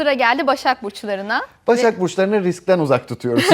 Sıra geldi Başak Burçlarına. Başak burçlarını riskten uzak tutuyoruz.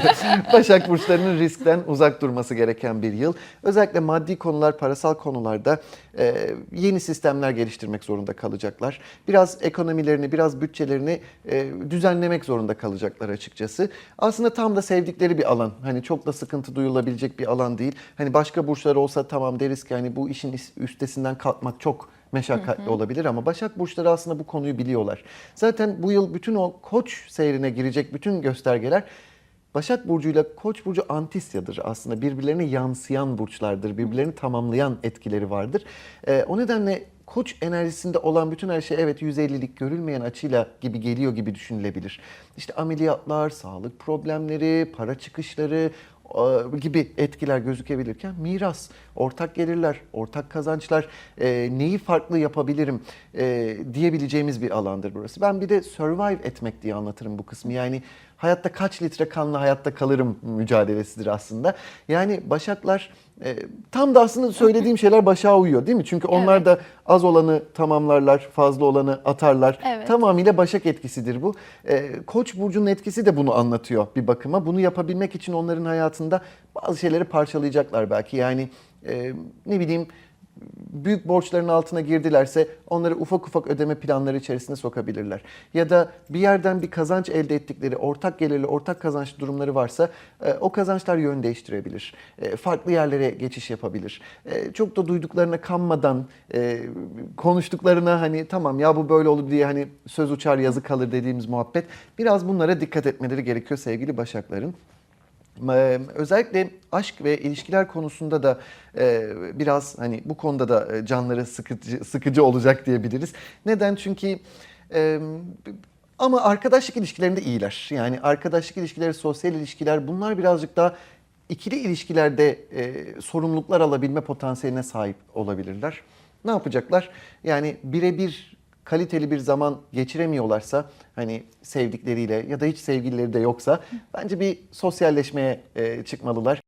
Başak burçlarının riskten uzak durması gereken bir yıl. Özellikle maddi konular, parasal konularda e, yeni sistemler geliştirmek zorunda kalacaklar. Biraz ekonomilerini, biraz bütçelerini e, düzenlemek zorunda kalacaklar açıkçası. Aslında tam da sevdikleri bir alan. Hani çok da sıkıntı duyulabilecek bir alan değil. Hani başka burçlar olsa tamam deriz ki hani bu işin üstesinden kalkmak çok meşakkatli olabilir ama Başak Burçları aslında bu konuyu biliyorlar. Zaten bu yıl bütün o koç seyrine girecek bütün göstergeler Başak Burcu'yla Koç Burcu antisyadır aslında. Birbirlerine yansıyan burçlardır. Birbirlerini tamamlayan etkileri vardır. Ee, o nedenle Koç enerjisinde olan bütün her şey evet 150'lik görülmeyen açıyla gibi geliyor gibi düşünülebilir. İşte ameliyatlar, sağlık problemleri, para çıkışları, gibi etkiler gözükebilirken miras, ortak gelirler, ortak kazançlar, e, neyi farklı yapabilirim e, diyebileceğimiz bir alandır burası. Ben bir de survive etmek diye anlatırım bu kısmı. Yani hayatta kaç litre kanla hayatta kalırım mücadelesidir aslında. Yani başaklar e, tam da aslında söylediğim şeyler başa uyuyor değil mi? Çünkü onlar da az olanı tamamlarlar, fazla olanı atarlar. Evet. Tamamıyla başak etkisidir bu. Ee, Koç burcunun etkisi de bunu anlatıyor bir bakıma. Bunu yapabilmek için onların hayatında bazı şeyleri parçalayacaklar belki. Yani e, ne bileyim büyük borçların altına girdilerse onları ufak ufak ödeme planları içerisine sokabilirler. Ya da bir yerden bir kazanç elde ettikleri ortak gelirli, ortak kazanç durumları varsa e, o kazançlar yön değiştirebilir. E, farklı yerlere geçiş yapabilir. E, çok da duyduklarına kanmadan konuştuklarına hani tamam ya bu böyle olur diye hani söz uçar yazı kalır dediğimiz muhabbet. Biraz bunlara dikkat etmeleri gerekiyor sevgili Başakların. Özellikle aşk ve ilişkiler konusunda da biraz hani bu konuda da canları sıkıcı, sıkıcı olacak diyebiliriz. Neden? Çünkü ama arkadaşlık ilişkilerinde iyiler. Yani arkadaşlık ilişkileri, sosyal ilişkiler bunlar birazcık daha ikili ilişkilerde sorumluluklar alabilme potansiyeline sahip olabilirler. Ne yapacaklar? Yani birebir kaliteli bir zaman geçiremiyorlarsa hani sevdikleriyle ya da hiç sevgilileri de yoksa bence bir sosyalleşmeye e, çıkmalılar.